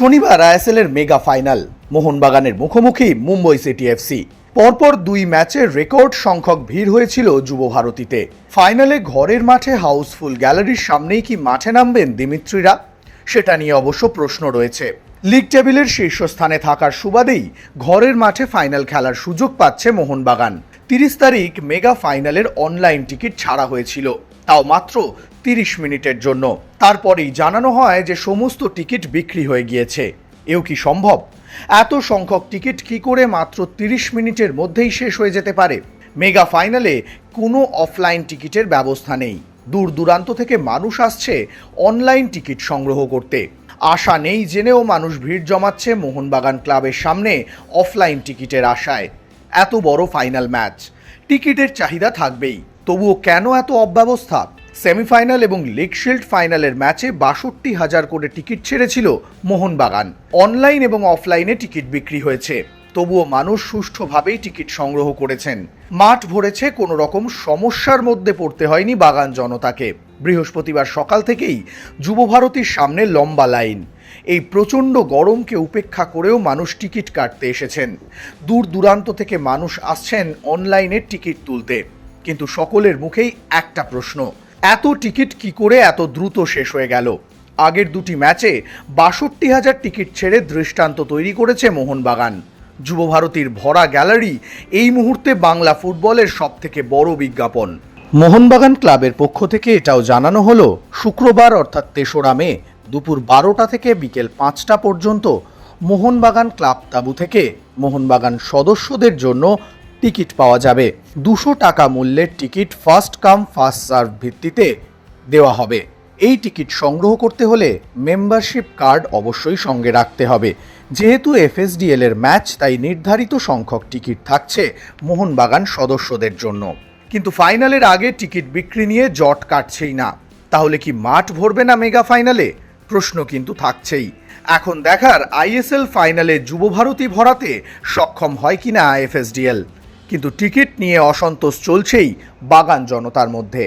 শনিবার আইএসএল এর mega final, মোহনবাগানের মুখোমুখি মুম্বই সিটি এফসি পরপর দুই ম্যাচে রেকর্ড সংখ্যক ভিড় হয়েছিল যুব ভারতীতে। ফাইনালে ঘরের মাঠে হাউসফুল গ্যালারির সামনেই কি মাঠে নামবেন দিমিত্রিরা? সেটা নিয়ে অবশ্য প্রশ্ন রয়েছে। লিগ টেবিলের শীর্ষস্থানে থাকার সুবাদেই ঘরের মাঠে ফাইনাল খেলার সুযোগ পাচ্ছে মোহনবাগান। তিরিশ তারিখ মেগা ফাইনালের অনলাইন টিকিট ছাড়া হয়েছিল। তাও মাত্র তিরিশ মিনিটের জন্য। তারপরেই জানানো হয় যে সমস্ত টিকিট বিক্রি হয়ে গিয়েছে। এও কি সম্ভব? এত সংখ্যক টিকিট কি করে মাত্র তিরিশ মিনিটের মধ্যেই শেষ হয়ে যেতে পারে? মেগা ফাইনালে কোনো অফলাইন টিকিটের ব্যবস্থা নেই। দূর দূরান্ত থেকে মানুষ আসছে অনলাইন টিকিট সংগ্রহ করতে। আশা নেই জেনেও মানুষ ভিড় জমাচ্ছে মোহনবাগান ক্লাবের সামনে অফলাইন টিকিটের আশায়। এত বড় ফাইনাল ম্যাচ। টিকিটের চাহিদা থাকবেই। তবুও কেন এত অব্যবস্থা? সেমিফাইনাল এবং লিগ শিল্ড ফাইনালের ম্যাচে বাষট্টি হাজার করে টিকিট ছেড়েছিল মোহনবাগান। অনলাইন এবং অফলাইনে টিকিট বিক্রি হয়েছে। তবুও মানুষ সুষ্ঠুভাবেই টিকিট সংগ্রহ করেছেন। মাঠ ভরেছে কোনো রকম সমস্যার মধ্যে পড়তে হয়নি বাগান জনতাকে। বৃহস্পতিবার সকাল থেকেই যুবভারতীর সামনে লম্বা লাইন। এই প্রচণ্ড গরমকে উপেক্ষা করেও মানুষ টিকিট কাটতে এসেছেন। দূর দূরান্ত থেকে মানুষ আসছেন অনলাইনে টিকিট তুলতে। কিন্তু সকলের মুখেই একটা প্রশ্ন এত টিকিট কি করে এত দ্রুত শেষ হয়ে গেল? আগের দুটি ম্যাচে বাষট্টি হাজার টিকিট ছেড়ে দৃষ্টান্ত তৈরি করেছে মোহনবাগান। যুবভারতীর ভরা গ্যালারি এই মুহূর্তে বাংলা ফুটবলের সবথেকে বড় বিজ্ঞাপন। মোহনবাগান ক্লাবের পক্ষ থেকে এটাও জানানো হলো, শুক্রবার অর্থাৎ তেসরা মে দুপুর বারোটা থেকে বিকেল পাঁচটা পর্যন্ত মোহনবাগান ক্লাব তাবু থেকে মোহনবাগান সদস্যদের জন্য টিকিট পাওয়া যাবে। দুশো টাকা মূল্যের ticket first come, first serve ভিত্তিতে দেওয়া হবে। এই টিকিট সংগ্রহ করতে হলে মেম্বারশিপ কার্ড অবশ্যই সঙ্গে রাখতে হবে। যেহেতু এফএসডিএল এর ম্যাচ, তাই নির্ধারিত সংখ্যক টিকিট থাকছে মোহনবাগান সদস্যদের জন্য। কিন্তু ফাইনালের আগে টিকিট বিক্রি নিয়ে জট কাটছেই না। তাহলে কি মাঠ ভরবে না মেগা ফাইনালে? প্রশ্ন কিন্তু থাকছেই। এখন দেখার আইএসএল ফাইনালে যুবভারতী ভরাতে সক্ষম হয় কিনা এফএসডিএল? কিন্তু টিকিট নিয়ে অসন্তোষ চলছেই বাগান জনতার মধ্যে।